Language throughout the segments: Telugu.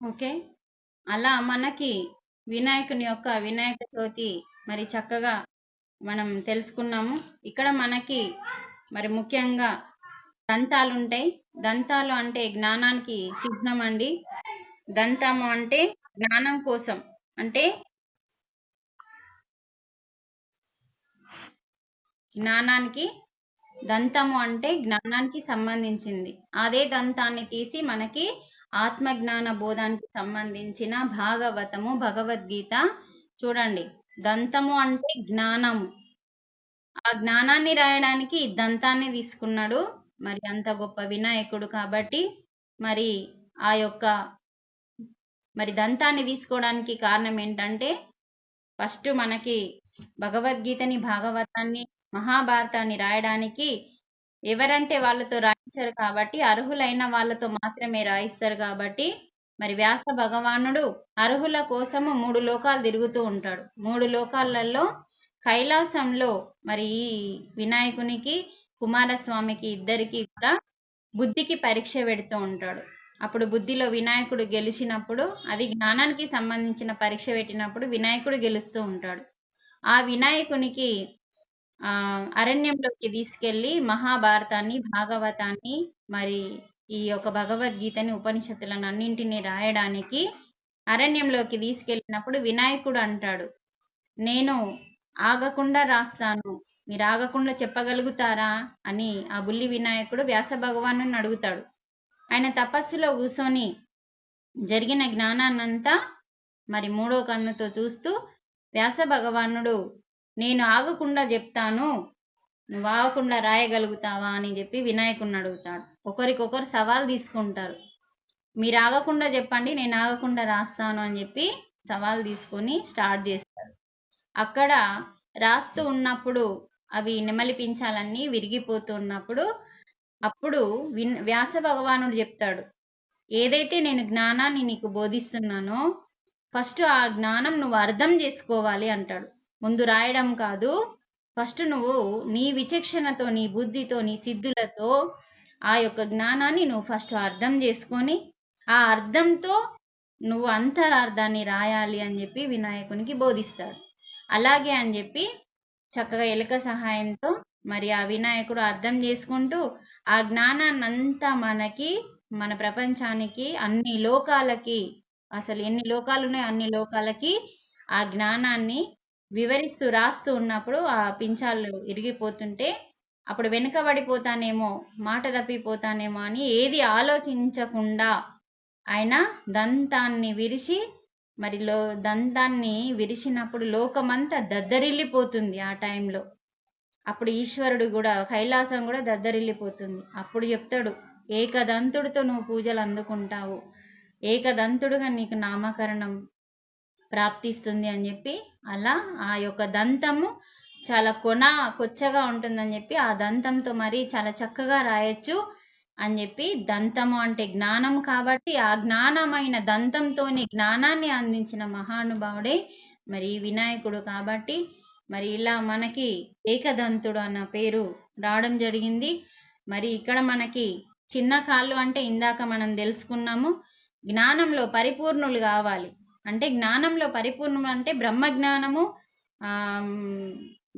ఓకే. అలా మనకి వినాయకుని యొక్క వినాయక చవితి మరి చక్కగా మనం తెలుసుకున్నాము. ఇక్కడ మనకి మరి ముఖ్యంగా దంతాలు ఉంటాయి. దంతాలు అంటే జ్ఞానానికి చిహ్నం అండి. దంతము అంటే జ్ఞానం కోసం అంటే జ్ఞానానికి దంతము అంటే జ్ఞానానికి సంబంధించింది. అదే దంతాన్ని తీసి మనకి ఆత్మజ్ఞాన బోధానికి సంబంధించిన భాగవతము భగవద్గీత. చూడండి. దంతము అంటే జ్ఞానము. ఆ జ్ఞానాన్ని రాయడానికి దంతాన్ని తీసుకున్నాడు. మరి అంత గొప్ప వినాయకుడు కాబట్టి మరి ఆ యొక్క మరి దంతాన్ని తీసుకోవడానికి కారణం ఏంటంటే ఫస్ట్ మనకి భగవద్గీతని భాగవతాన్ని మహాభారతాన్ని రాయడానికి ఎవరంటే వాళ్ళతో రాయించరు కాబట్టి అర్హులైన వాళ్ళతో మాత్రమే రాయిస్తారు కాబట్టి మరి వ్యాస భగవానుడు అర్హుల కోసము మూడు లోకాలు తిరుగుతూ ఉంటాడు. మూడు లోకాలలో కైలాసంలో మరి ఈ వినాయకునికి కుమారస్వామికి ఇద్దరికి కూడా బుద్ధికి పరీక్ష పెడుతూ ఉంటాడు. అప్పుడు బుద్ధిలో వినాయకుడు గెలిచినప్పుడు అది జ్ఞానానికి సంబంధించిన పరీక్ష పెట్టినప్పుడు వినాయకుడు గెలుస్తూ ఉంటాడు. ఆ వినాయకునికి ఆ అరణ్యంలోకి తీసుకెళ్ళి మహాభారతాన్ని భాగవతాన్ని మరి ఈ యొక్క భగవద్గీతని ఉపనిషత్తులను అన్నింటినీ రాయడానికి అరణ్యంలోకి తీసుకెళ్ళినప్పుడు వినాయకుడు అంటాడు నేను ఆగకుండా రాస్తాను. మీరు ఆగకుండా చెప్పగలుగుతారా? అని ఆ బుల్లి వినాయకుడు వ్యాస భగవాను అడుగుతాడు. ఆయన తపస్సులో కూర్చొని జరిగిన జ్ఞానాన్నంతా మరి మూడో కన్నుతో చూస్తూ వ్యాస భగవానుడు నేను ఆగకుండా చెప్తాను నువ్వు ఆగకుండా రాయగలుగుతావా అని చెప్పి వినాయకుడిని అడుగుతాడు. ఒకరికొకరు సవాల్ తీసుకుంటారు. మీరు ఆగకుండా చెప్పండి నేను ఆగకుండా రాస్తాను అని చెప్పి సవాల్ తీసుకొని స్టార్ట్ చేస్తారు. అక్కడ రాస్తూ ఉన్నప్పుడు అవి నెమలిపించాలన్నీ విరిగిపోతూ ఉన్నప్పుడు అప్పుడు విన్ వ్యాస భగవానుడు చెప్తాడు ఏదైతే నేను జ్ఞానాన్ని నీకు బోధిస్తున్నానో ఫస్ట్ ఆ జ్ఞానం నువ్వు అర్థం చేసుకోవాలి అంటాడు. ముందు రాయడం కాదు. ఫస్ట్ నువ్వు నీ విచక్షణతో నీ బుద్ధితో నీ సిద్ధులతో ఆ యొక్క జ్ఞానాన్ని నువ్వు ఫస్ట్ అర్థం చేసుకొని ఆ అర్థంతో నువ్వు అంతరార్థాన్ని రాయాలి అని చెప్పి వినాయకునికి బోధిస్తాడు అలాగే అని చెప్పి చక్కగా ఎలుక సహాయంతో మరి ఆ వినాయకుడు అర్థం చేసుకుంటూ ఆ జ్ఞానాన్ని అంతా మనకి మన ప్రపంచానికి అన్ని లోకాలకి అసలు ఎన్ని లోకాలు ఉన్నాయో అన్ని లోకాలకి ఆ జ్ఞానాన్ని వివరిస్తూ రాస్తూ ఉన్నప్పుడు ఆ పించాలు ఇరిగిపోతుంటే అప్పుడు వెనుకబడిపోతానేమో మాట తప్పిపోతానేమో అని ఏది ఆలోచించకుండా ఆయన దంతాన్ని విరిచి మరి లో దంతాన్ని విరిచినప్పుడు లోకమంతా దద్దరిల్లిపోతుంది ఆ టైంలో. అప్పుడు ఈశ్వరుడు కూడా కైలాసం కూడా దద్దరిల్లిపోతుంది. అప్పుడు చెప్తాడు ఏకదంతుడితో నువ్వు పూజలు అందుకుంటావు. ఏకదంతుడుగా నీకు నామకరణం ప్రాప్తిస్తుంది అని చెప్పి అలా ఆ యొక్క దంతము చాలా కొన కొచ్చగా ఉంటుందని చెప్పి ఆ దంతంతో మరి చాలా చక్కగా రాయొచ్చు అని చెప్పి దంతము అంటే జ్ఞానం కాబట్టి ఆ జ్ఞానమైన దంతంతోని జ్ఞానాన్ని అందించిన మహానుభావుడే మరి వినాయకుడు కాబట్టి మరి ఇలా మనకి ఏకదంతుడు అన్న పేరు రావడం జరిగింది. మరి ఇక్కడ మనకి చిన్న కాళ్ళు అంటే ఇందాక మనం తెలుసుకున్నాము జ్ఞానంలో పరిపూర్ణులు కావాలి. అంటే జ్ఞానంలో పరిపూర్ణం అంటే బ్రహ్మ జ్ఞానము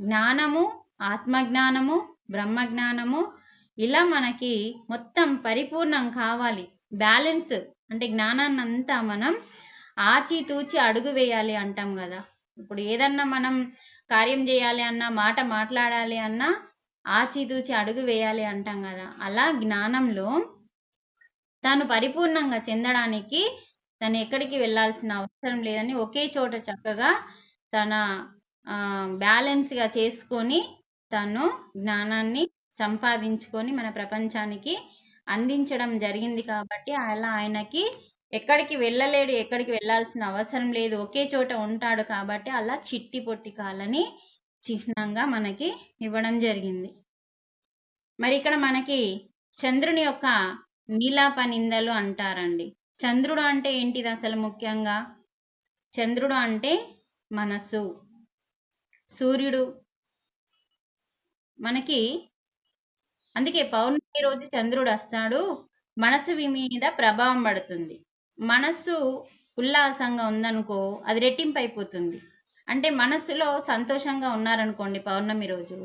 జ్ఞానము ఆత్మజ్ఞానము బ్రహ్మ జ్ఞానము ఇలా మనకి మొత్తం పరిపూర్ణం కావాలి. బ్యాలెన్స్ అంటే జ్ఞానాన్ని అంతా మనం ఆచితూచి అడుగు వేయాలి అంటాం కదా. ఇప్పుడు ఏదన్నా మనం కార్యం చేయాలి అన్నా మాట మాట్లాడాలి అన్నా ఆచితూచి అడుగు వేయాలి అంటాం కదా. అలా జ్ఞానంలో తాను పరిపూర్ణంగా చెందడానికి తను ఎక్కడికి వెళ్ళాల్సిన అవసరం లేదని ఒకే చోట చక్కగా తన బ్యాలెన్స్గా చేసుకొని తను జ్ఞానాన్ని సంపాదించుకొని మన ప్రపంచానికి అందించడం జరిగింది కాబట్టి అలా ఆయనకి ఎక్కడికి వెళ్ళలేడు ఎక్కడికి వెళ్ళాల్సిన అవసరం లేదు ఒకే చోట ఉంటాడు కాబట్టి అలా చిట్టి పొట్టి కాలని చిహ్నంగా మనకి ఇవ్వడం జరిగింది. మరి ఇక్కడ మనకి చంద్రుని యొక్క నీలాపనిందలు అంటారండి. చంద్రుడు అంటే ఏంటిది అసలు ముఖ్యంగా? చంద్రుడు అంటే మనసు సూర్యుడు మనకి అందుకే పౌర్ణమి రోజు చంద్రుడు వస్తాడు. మనసు మీద ప్రభావం పడుతుంది. మనస్సు ఉల్లాసంగా ఉందనుకో అది రెట్టింపు అయిపోతుంది అంటే మనస్సులో సంతోషంగా ఉన్నారనుకోండి పౌర్ణమి రోజు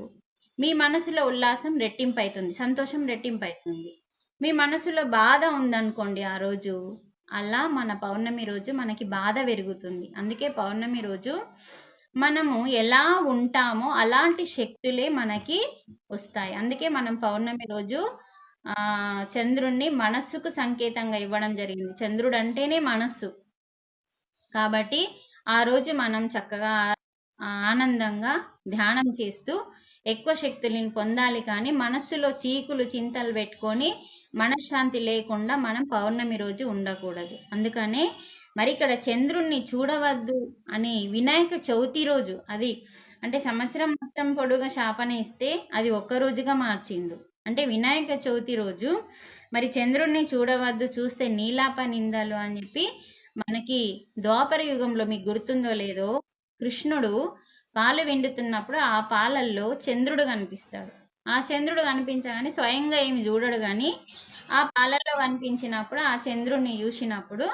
మీ మనసులో ఉల్లాసం రెట్టింపు అవుతుంది సంతోషం రెట్టింపు అవుతుంది మీ మనసులో బాధ ఉందనుకోండి ఆ రోజు అలా మన పౌర్ణమి రోజు మనకి బాధ పెరుగుతుంది. అందుకే పౌర్ణమి రోజు మనము ఎలా ఉంటామో అలాంటి శక్తులే మనకి వస్తాయి. అందుకే మనం పౌర్ణమి రోజు ఆ చంద్రుణ్ణి మనస్సుకు సంకేతంగా ఇవ్వడం జరిగింది. చంద్రుడు అంటేనే మనస్సు. కాబట్టి ఆ రోజు మనం చక్కగా ఆనందంగా ధ్యానం చేస్తూ ఎక్కువ శక్తులను పొందాలి కానీ మనస్సులో చీకులు చింతలు పెట్టుకొని మనశ్శాంతి లేకుండా మనం పౌర్ణమి రోజు ఉండకూడదు. అందుకనే మరి ఇక్కడ చంద్రుణ్ణి చూడవద్దు అని వినాయక చవితి రోజు అది అంటే సంవత్సరం మొత్తం పొడుగా శాపన ఇస్తే అది ఒక్క రోజుగా మార్చిండు. అంటే వినాయక చవితి రోజు మరి చంద్రుణ్ణి చూడవద్దు చూస్తే నీలాప నిందలు అని చెప్పి మనకి ద్వాపర యుగంలో మీకు గుర్తుందో లేదో కృష్ణుడు పాలు వెండుతున్నప్పుడు ఆ పాలల్లో చంద్రుడు కనిపిస్తాడు. ఆ చంద్రుడు కనిపించగానే స్వయంగా ఏమి చూడడు కానీ ఆ పాలల్లో కనిపించినప్పుడు ఆ చంద్రుడిని చూసినప్పుడు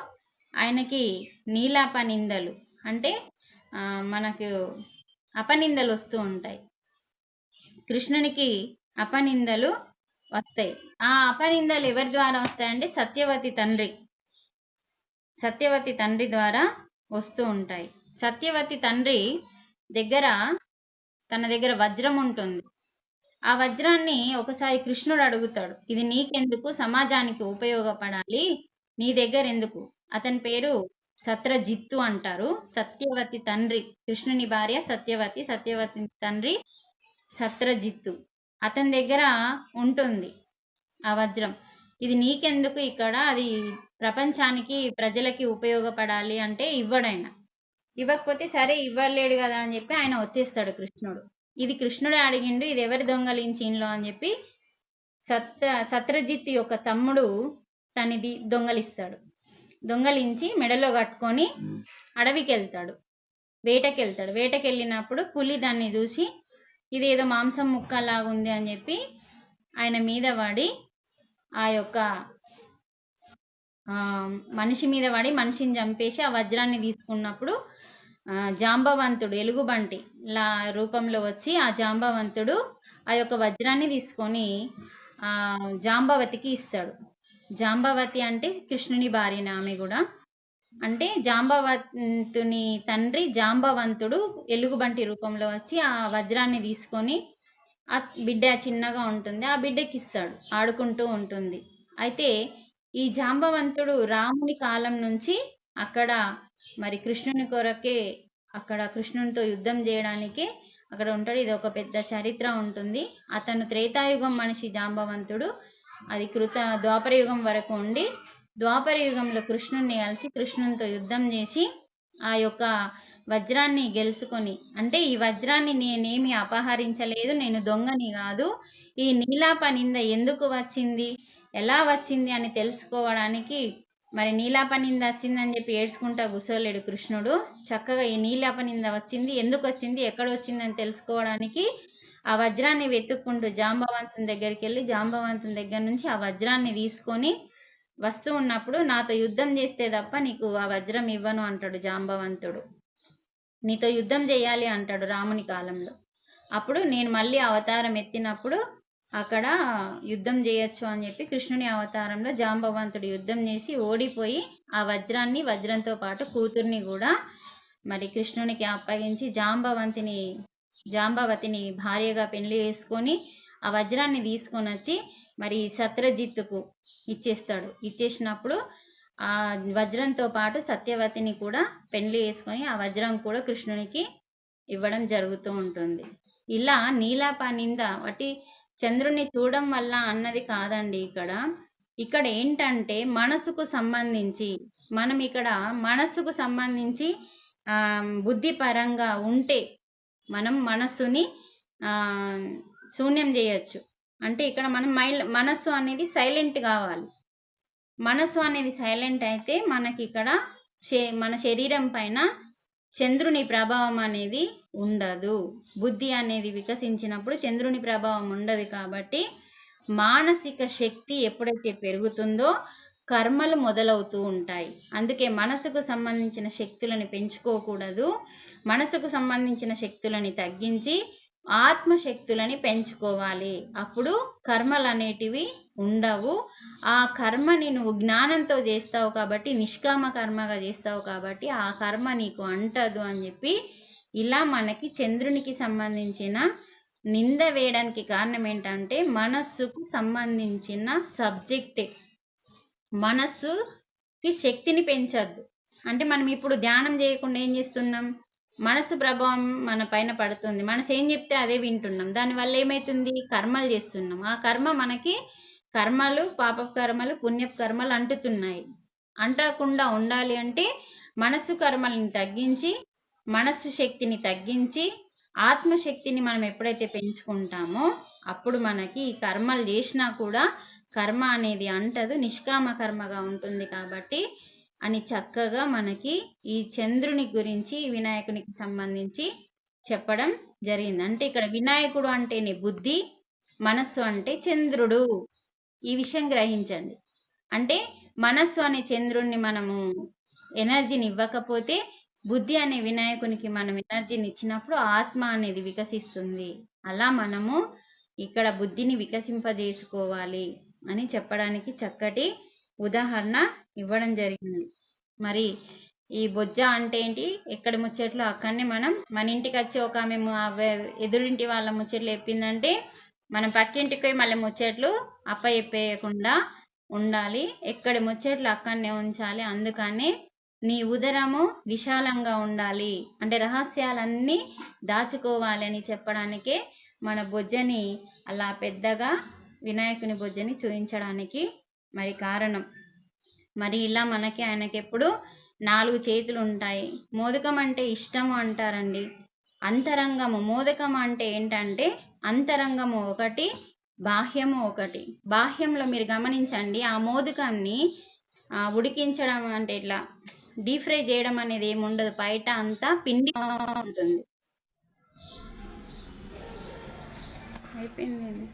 ఆయనకి నీలాపనిందలు. అంటే మనకు అపనిందలు వస్తూ ఉంటాయి. కృష్ణునికి అపనిందలు వస్తాయి. ఆ అపనిందలు ఎవరి ద్వారా వస్తాయంటే సత్యవతి తండ్రి. సత్యవతి తండ్రి ద్వారా వస్తూ ఉంటాయి. సత్యవతి తండ్రి దగ్గర తన దగ్గర వజ్రం ఉంటుంది. ఆ వజ్రాన్ని ఒకసారి కృష్ణుడు అడుగుతాడు ఇది నీకెందుకు? సమాజానికి ఉపయోగపడాలి నీ దగ్గర ఎందుకు? అతని పేరు సత్రజిత్తు అంటారు. సత్యవతి తండ్రి కృష్ణుని భార్య సత్యవతి సత్యవతి తండ్రి సత్రజిత్తు. అతని దగ్గర ఉంటుంది ఆ వజ్రం. ఇది నీకెందుకు ఇక్కడ? అది ప్రపంచానికి ప్రజలకి ఉపయోగపడాలి అంటే ఇవ్వడైనా ఇవ్వకపోతే సరే ఇవ్వలేడు కదా అని చెప్పి ఆయన వచ్చేస్తాడు కృష్ణుడు. ఇది కృష్ణుడే అడిగిండు ఇది ఎవరి దొంగలించింలో అని చెప్పి సత్ర సత్రజిత్ యొక్క తమ్ముడు తనది దొంగలిస్తాడు. దొంగలించి మెడలో కట్టుకొని అడవికి వెళ్తాడు వేటకి వెళ్తాడు వేటకి వెళ్ళినప్పుడు పులి దాన్ని చూసి ఇది ఏదో మాంసం ముక్కలాగా ఉంది అని చెప్పి ఆయన మీద పడి ఆ యొక్క మనిషి మీద పడి మనిషిని చంపేసి ఆ వజ్రాన్ని తీసుకున్నప్పుడు జాంబవంతుడు ఎలుగుబంటి లా రూపంలో వచ్చి ఆ జాంబవంతుడు ఆ యొక్క వజ్రాన్ని తీసుకొని ఆ జాంబవతికి ఇస్తాడు. జాంబవతి అంటే కృష్ణుని భార్యని ఆమె కూడా. అంటే జాంబవంతుని తండ్రి జాంబవంతుడు ఎలుగుబంటి రూపంలో వచ్చి ఆ వజ్రాన్ని తీసుకొని ఆ బిడ్డ చిన్నగా ఉంటుంది ఆ బిడ్డకి ఇస్తాడు ఆడుకుంటూ ఉంటుంది. అయితే ఈ జాంబవంతుడు రాముని కాలం నుంచి అక్కడ మరి కృష్ణుని కొరకే అక్కడ కృష్ణునితో యుద్ధం చేయడానికి అక్కడ ఉంటాడు. ఇది ఒక పెద్ద చరిత్ర ఉంటుంది. అతను త్రేతాయుగం మనిషి జాంబవంతుడు. అది కృత ద్వాపర యుగం వరకు ఉండి ద్వాపర యుగంలో కృష్ణుణ్ణి కలిసి కృష్ణునితో యుద్ధం చేసి ఆ యొక్క వజ్రాన్ని గెలుచుకొని అంటే ఈ వజ్రాన్ని నేనేమి అపహరించలేదు నేను దొంగని కాదు. ఈ నీలాప నింద ఎందుకు వచ్చింది? ఎలా వచ్చింది అని తెలుసుకోవడానికి మరి నీలాప వచ్చిందని చెప్పి ఏడ్చుకుంటా కూర్చోలేడు కృష్ణుడు. చక్కగా ఈ నీలాప నింద వచ్చింది ఎందుకు వచ్చింది ఎక్కడ వచ్చిందని తెలుసుకోవడానికి ఆ వజ్రాన్ని వెతుక్కుంటూ జాంబవంతుని దగ్గరికి వెళ్ళి జాంబవంతుని దగ్గర నుంచి ఆ వజ్రాన్ని తీసుకొని వస్తూ ఉన్నప్పుడు నాతో యుద్ధం చేస్తే తప్ప నీకు ఆ వజ్రం ఇవ్వను అంటాడు జాంబవంతుడు. నీతో యుద్ధం చేయాలి అంటాడు రాముని కాలంలో. అప్పుడు నేను మళ్ళీ అవతారం ఎత్తినప్పుడు అక్కడ యుద్ధం చేయొచ్చు అని చెప్పి కృష్ణుని అవతారంలో జాంబవంతుడు యుద్ధం చేసి ఓడిపోయి ఆ వజ్రాన్ని వజ్రంతో పాటు కూతుర్ని కూడా మరి కృష్ణునికి అప్పగించి జాంబవంతిని జాంబవతిని భార్యగా పెళ్ళి చేసుకొని ఆ వజ్రాన్ని తీసుకొని వచ్చి మరి సత్రజిత్తుకు ఇచ్చేస్తాడు. ఇచ్చేసినప్పుడు ఆ వజ్రంతో పాటు సత్యవతిని కూడా పెళ్ళి చేసుకొని ఆ వజ్రం కూడా కృష్ణునికి ఇవ్వడం జరుగుతూ ఉంటుంది. ఇలా నీలాప నింద వాటి చంద్రుణ్ణి చూడడం వల్ల అన్నది కాదండి ఇక్కడ. ఇక్కడ ఏంటంటే మనసుకు సంబంధించి మనం ఇక్కడ మనసుకు సంబంధించి ఆ బుద్ధి పరంగా ఉంటే మనం మనస్సుని ఆ శూన్యం చేయొచ్చు. అంటే ఇక్కడ మనం మైల్ మనస్సు అనేది సైలెంట్ కావాలి. మనస్సు అనేది సైలెంట్ అయితే మనకి ఇక్కడ మన శరీరం పైన చంద్రుని ప్రభావం అనేది ఉండదు. బుద్ధి అనేది వికసించినప్పుడు చంద్రుని ప్రభావం ఉండదు కాబట్టి మానసిక శక్తి ఎప్పుడైతే పెరుగుతుందో కర్మలు మొదలవుతూ ఉంటాయి. అందుకే మనసుకు సంబంధించిన శక్తులను పెంచుకోకూడదు. మనసుకు సంబంధించిన శక్తులని తగ్గించి ఆత్మశక్తులని పెంచుకోవాలి. అప్పుడు కర్మలు అనేటివి ఉండవు. ఆ కర్మని నువ్వు జ్ఞానంతో చేస్తావు కాబట్టి నిష్కామ కర్మగా చేస్తావు కాబట్టి ఆ కర్మ నీకు అంటదు అని చెప్పి ఇలా మనకి చంద్రునికి సంబంధించిన నింద వేయడానికి కారణం ఏంటంటే మనస్సుకు సంబంధించిన సబ్జెక్టే. మనస్సుకి శక్తిని పెంచద్దు. అంటే మనం ఇప్పుడు ధ్యానం చేయకుండా ఏం చేస్తున్నాం? మనసు ప్రభావం మన పైన పడుతుంది. మనసు ఏం చెప్తే అదే వింటున్నాం. దానివల్ల ఏమవుతుంది కర్మలు చేస్తున్నాం. ఆ కర్మ మనకి కర్మలు పాప కర్మలు పుణ్యపు కర్మలు అంటుతున్నాయి. అంటకుండా ఉండాలి అంటే మనసు కర్మలను తగ్గించి మనస్సు శక్తిని తగ్గించి ఆత్మశక్తిని మనం ఎప్పుడైతే పెంచుకుంటామో అప్పుడు మనకి ఈ కర్మలు చేసినా కూడా కర్మ అనేది అంటదు నిష్కామ కర్మగా ఉంటుంది కాబట్టి అని చక్కగా మనకి ఈ చంద్రుని గురించి వినాయకునికి సంబంధించి చెప్పడం జరిగింది. అంటే ఇక్కడ వినాయకుడు అంటేనే బుద్ధి మనస్సు అంటే చంద్రుడు. ఈ విషయం గ్రహించండి. అంటే మనస్సు అనే చంద్రుణ్ణి మనము ఎనర్జీని ఇవ్వకపోతే బుద్ధి అనే వినాయకునికి మనం ఎనర్జీని ఇచ్చినప్పుడు ఆత్మ అనేది వికసిస్తుంది. అలా మనము ఇక్కడ బుద్ధిని వికసింపజేసుకోవాలి అని చెప్పడానికి చక్కటి ఉదాహరణ ఇవ్వడం జరిగింది. మరి ఈ బొజ్జ అంటే ఏంటి? ఎక్కడ ముచ్చట్లు? అక్కడనే మనం మన ఇంటికి వచ్చి ఒక ఆమె ఎదురింటి వాళ్ళ ముచ్చట్లు చెప్పిందంటే మనం పక్కింటికి మళ్ళీ ముచ్చట్లు అప్ప చెప్పేయకుండా ఉండాలి. ఎక్కడి ముచ్చట్లు అక్కడనే ఉంచాలి. అందుకనే నీ ఉదరము విశాలంగా ఉండాలి. అంటే రహస్యాలన్నీ దాచుకోవాలి అని చెప్పడానికే మన బొజ్జని అలా పెద్దగా వినాయకుని బొజ్జని చూపించడానికి మరి కారణం. మరి ఇలా మనకి ఆయనకి ఎప్పుడు నాలుగు చేతులు ఉంటాయి. మోదకం అంటే ఇష్టము అంటారండి. అంతరంగము. మోదకం అంటే ఏంటంటే అంతరంగము ఒకటి బాహ్యము ఒకటి. బాహ్యంలో మీరు గమనించండి ఆ మోదకాన్ని ఆ, ఉడికించడం అంటే ఇట్లా డీప్ ఫ్రై చేయడం అనేది ఏమి ఉండదు. బయట అంతా పిండి ఉంటుంది. అయిపోయింది.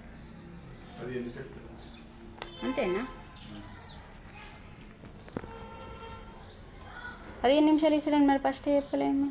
అంతేనా? పదిహేను నిమిషాలు ఇస్తాడని మరి ఫస్ట్ చెప్పలేము.